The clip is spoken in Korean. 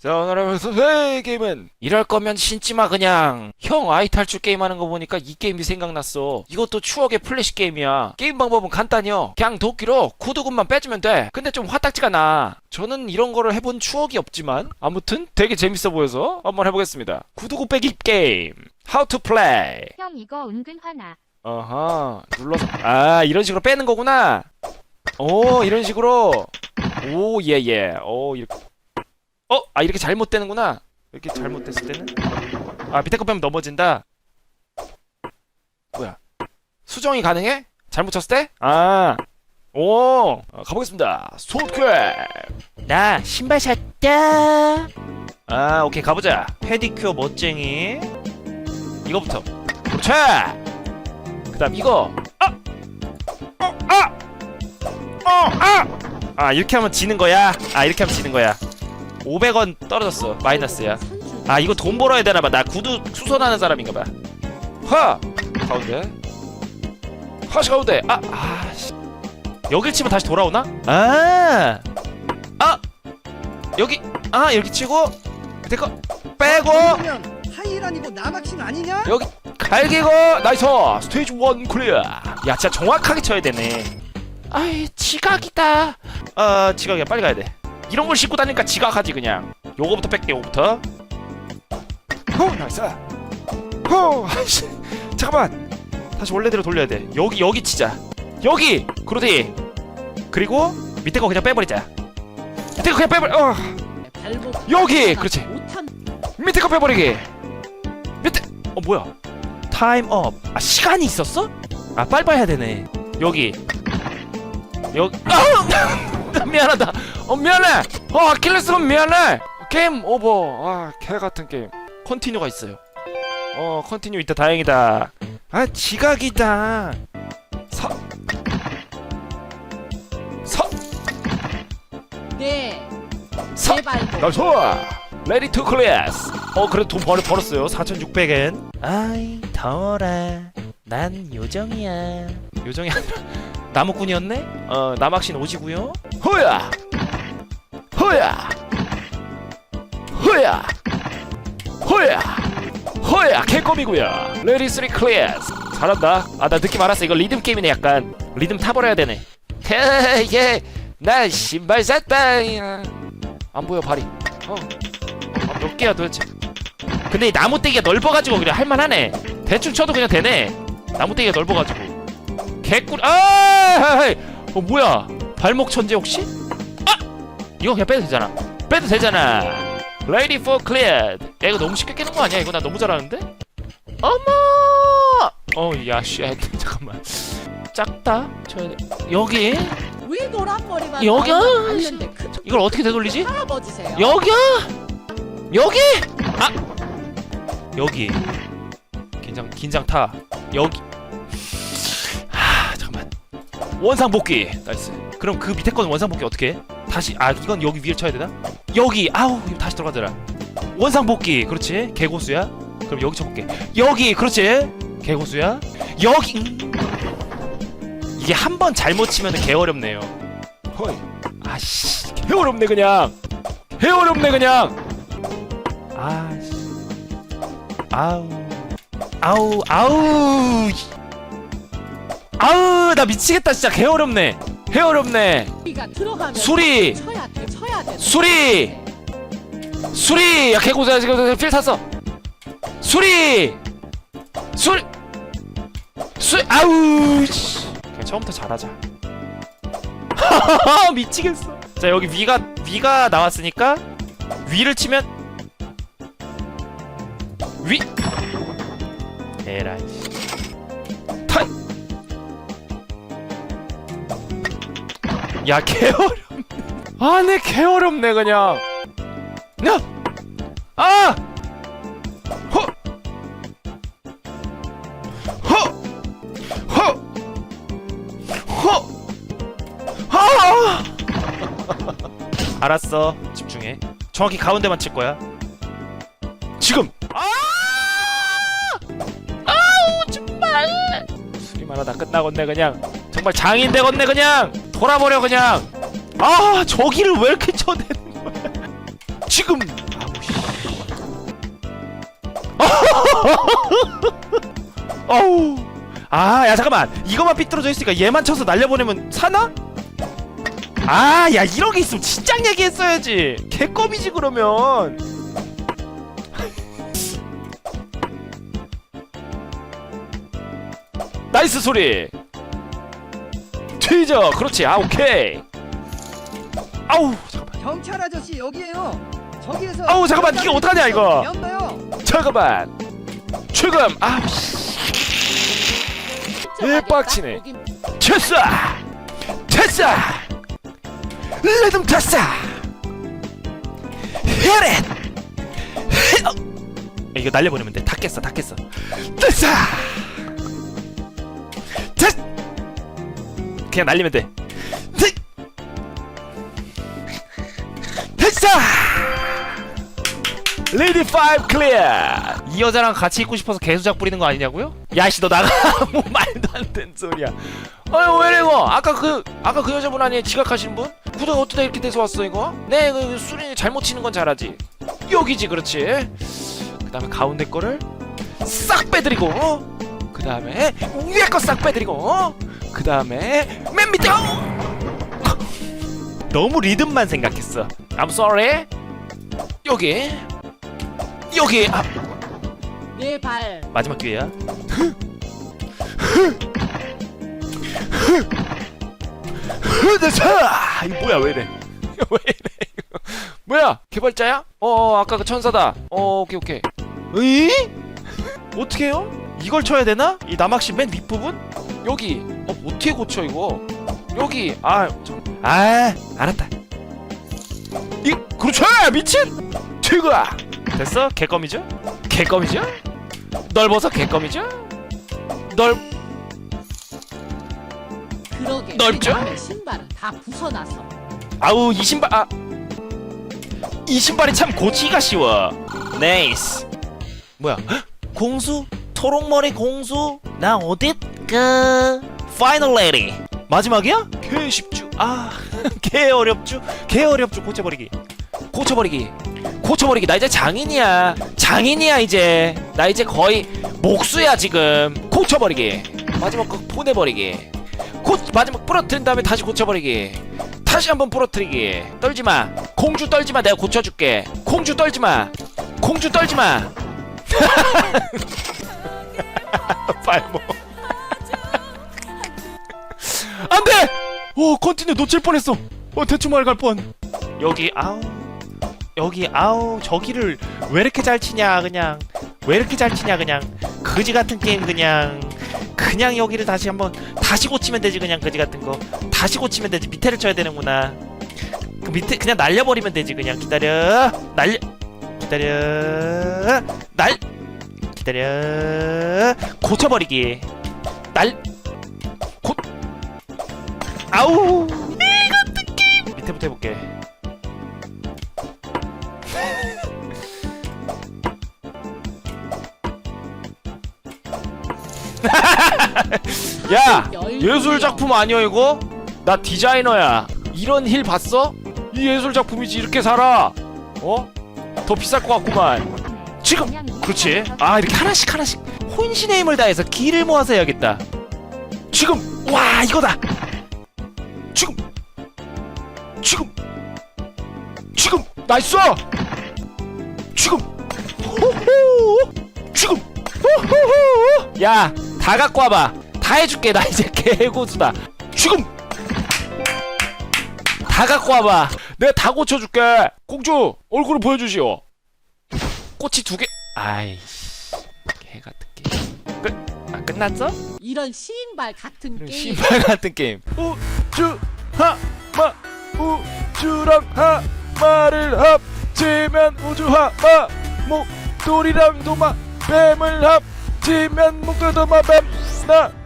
자 오늘 의 게임은 이럴 거면 신지마 그냥. 형 아이 탈출 게임 하는 거 보니까 이 게임이 생각났어. 이것도 추억의 플래시 게임이야. 게임 방법은 간단해요. 그냥 도끼로 구두근만 빼주면 돼. 근데 좀 화딱지가 나. 저는 이런 거를 해본 추억이 없지만 아무튼 되게 재밌어 보여서 한번 해보겠습니다. 구두구 빼기 게임. How to play. 형 이거 은근 화나. 어허 눌러서 아 이런 식으로 빼는 거구나. 오 이런 식으로. 오 예예. 오 이렇게 어? 아 이렇게 잘못되는구나 이렇게 잘못됐을 때는 아 밑에 거 빼면 넘어진다 뭐야 수정이 가능해? 잘못 쳤을 때? 아 오, 어, 가보겠습니다. 소드캡. 나 신발 샀다. 아, 오케이 가보자. 페디큐어 멋쟁이. 이거부터. 그렇지. 그 다음 이거. 아, 어, 아, 어, 아. 아 이렇게 하면 지는 거야. 아 이렇게 하면 지는 거야. 500원 떨어졌어. 마이너스야. 아 이거 돈 벌어야 되나 봐. 나 구두 수선하는 사람인가 봐. 하 가운데. 하시 가운데. 아, 아, 씨. 여길 치면 다시 돌아오나? 아, 아, 여기, 아 여기 치고 밑에 거 빼고 그러면 하이란이고 나막신 아니냐? 여기 갈기고 나이스 스테이지 원 클리어. 야 진짜 정확하게 쳐야 되네. 아이 지각이다. 아 지각이야 빨리 가야 돼. 이런 걸 싣고 다니니까 지각하지 그냥. 요거부터 뺄게 요거부터. 호 나이스. 호 아이씨 잠깐만. 다시 원래대로 돌려야 돼. 여기 여기 치자. 여기 그러지. 그리고 밑에 거 그냥 빼버리자. 밑에 거 그냥 빼버려. 어. 여기 그렇지. 밑에 거 빼버리기. 밑에 어 뭐야? 타임 업. 아 시간이 있었어? 아 빨리 해야 되네. 여기 여기. 아 미안하다. 어 미안해. 어 아킬레스건 미안해. 게임 오버. 아 개 같은 게임. 컨티뉴가 있어요. 어 컨티뉴 있다 다행이다. 아 지각이다. 서. 서. 네, 서. 제발. 나이스 레디 투 클래스 어 그래도 돈 벌, 벌었어요 4600엔 아이 더워라 난 요정이야 요정이 아니라 나무꾼이었네 어 남학신 오지구요 호야 호야. 호야. 호야. 호야 개껌이구요. 레디 쓰리 클래스. 잘한다. 아 나 느낌 알았어. 이거 리듬 게임이네 약간. 리듬 타버려야 되네. 예나 신발 샀다. 야. 안 보여 발이. 어. 아, 몇 개야 도대체? 근데 이 나무떼기가 넓어가지고 그래 할만하네. 대충 쳐도 그냥 되네. 나무떼기가 넓어가지고. 개꿀 아 어, 뭐야? 발목 천재 혹시? 아! 이거 그냥 빼도 되잖아 빼도 되잖아 Ready for 야 이거 너무 쉽게 깨는 거 아니야 이거 나 너무 잘하는데? 어머 어야 쉣 잠깐만 작다 돼 여기 왜 노란 머리만 여기야? 이걸 어떻게 되돌리지? 여기야? 여기? 아 여기 긴장 긴장 타 여기 하 잠깐만 원상 복귀 나이스 그럼 그 밑에 거는 원상 복귀 어떻게 해? 다시 아 이건 여기 위에 쳐야 되나? 여기 아우 다시 들어가더라. 원상 복귀 그렇지? 개고수야? 그럼 여기 쳐볼게. 여기 그렇지? 개고수야? 여기 음. 이게 한 번 잘못 치면 개 어렵네요. 헐. 아씨. 개 어렵네 그냥. 개 어렵네 그냥. 아씨. 아우. 아우 아우. 아우 나 미치겠다 진짜. 개 어렵네 개 어렵네. 우리가 들어가면 수리. 쳐야 돼, 쳐야 돼. 수리. 수리. 야 개고자 지금. 필 탔어. 수리. 수리 수 아우 씨. 그냥 처음부터 잘하자. 미치겠어. 자 여기 위가 위가 나왔으니까 위를 치면 위. 에라이 야 개어렵네 아네 개어렵네 그냥 야! 아! 허! 허! 허! 허! 아! 알았어. 집중해. 정확히 가운데만 칠 거야. 지금. 아! 아우 정말. 수리만 하다 끝나겠네 그냥. 정말 장인 되겠네 그냥. 돌아버려 그냥. 아 저기를 왜 이렇게 쳐대는 거야? 지금. 아우. 아야 아, 잠깐만. 이것만 삐뚤어져 있으니까 얘만 쳐서 날려보내면 사나? 아야 이런 게 있으면 진짜 얘기했어야지. 개껌이지 그러면. 나이스 소리. 튀져 그렇지. 아 오케이. 아우 잠깐만. 경찰 아저씨 여기에요. 저기에서. 아우, 잠깐만, 이게 어떡하냐, 이거. 연다요. 잠깐만. 지금. 아 예, 빡치네. 됐어 됐어 리듬 됐어 히릿. 이거 날려보내면 돼 다 깼어 다 깼어. 됐어 그냥 날리면 돼. 됐. 됐어! 레디 5 클리어! 이 여자랑 같이 있고 싶어서 개수작 부리는 거 아니냐고요? 야씨 너 나가. 뭐 말도 안 되는 소리야. 아유 왜래 이거? 아까 그 아까 그 여자분 아니에요? 지각하시는 분? 구독 어떻게 이렇게 돼서 왔어 이거? 네 그 수린이 잘못 치는 건 잘하지. 여기지 그렇지? 그 다음에 가운데 거를 싹 빼드리고 그 다음에 위에 거 싹 빼드리고 그 다음에 맨 밑에 어! 너무 리듬만 생각했어 I'm sorry 여기 여기 아 내 발 마지막 기회야. 흐드사! 이거 뭐야 왜 이래? 왜 이래 이거? 뭐야 개발자야? 어, 어 아까 그 천사다. 어 오케이 오케이. 으이? 어떻게 해요? 이걸 쳐야 되나? 이 남학시 맨 윗부분? 여기 어 어떻게 고쳐 이거? 여기 아 좀. 아 알았다. 이 그렇죠 미친 최고야. 됐어 개껌이죠? 개껌이죠? 넓어서 개껌이죠? 넓 그러게 넓죠? 남의 신발은 다 부숴놨어 아우 이 신발 아. 이 신발이 참 고치기가 쉬워. 네이스. 뭐야? 헉? 공수? 초록머리 공수? 나 어딨? 그 파이널 레디. 마지막이야? 개 쉽죠. 아, 개 어렵죠. 개 어렵죠. 고쳐버리기. 고쳐버리기. 고쳐버리기. 나 이제 장인이야. 장인이야 이제. 나 이제 거의 목수야 지금. 고쳐버리기. 마지막 거 보내버리기. 고 마지막 부러뜨린 다음에 다시 고쳐버리기. 다시 한번 부러뜨리기. 떨지 마. 공주 떨지 마. 내가 고쳐줄게. 공주 떨지 마. 공주 떨지 마. 발모. 오, 컨티뉴 놓칠 뻔했어. 어, 대충 갈 뻔. 여기, 아우. 여기, 아우. 저기를 왜 이렇게 잘 치냐, 그냥. 왜 이렇게 잘 치냐, 그냥. 그지 같은 게임, 그냥. 그냥 여기를 다시 한번, 다시 고치면 되지, 그냥, 그지 같은 거. 다시 고치면 되지. 밑에를 쳐야 되는구나. 그 밑에, 그냥 날려버리면 되지, 그냥. 기다려. 날려. 기다려. 날. 기다려. 고쳐버리기. 날. 고. 아우. 이거 느낌. 밑에부터 해볼게. 야, 예술 작품 아니야 이거? 나 디자이너야. 이런 힐 봤어? 이 예술 작품이지 이렇게 살아. 어? 더 비쌀 것 같구만. 지금 그렇지. 아 이렇게 하나씩 하나씩 혼신의 힘을 다해서 기를 모아서 해야겠다. 지금 와 이거다. 나이스. 지금 호호 지금 호호호 야 다 갖고 와봐. 다 해줄게 나 이제 개고수다. 지금 다 갖고 와봐. 내가 다 고쳐줄게. 공주 얼굴을 보여주시오. 꽃이 두 개. 아이씨 개 같은 게임. 끝. 아 끝났어? 이런 신발 같은 이런 게임 신발 같은 게임. 우주 하 마 우주랑 하 마를 합치면 우주 하마 목돌이랑 도마 뱀을 합치면 목돌 도마 뱀나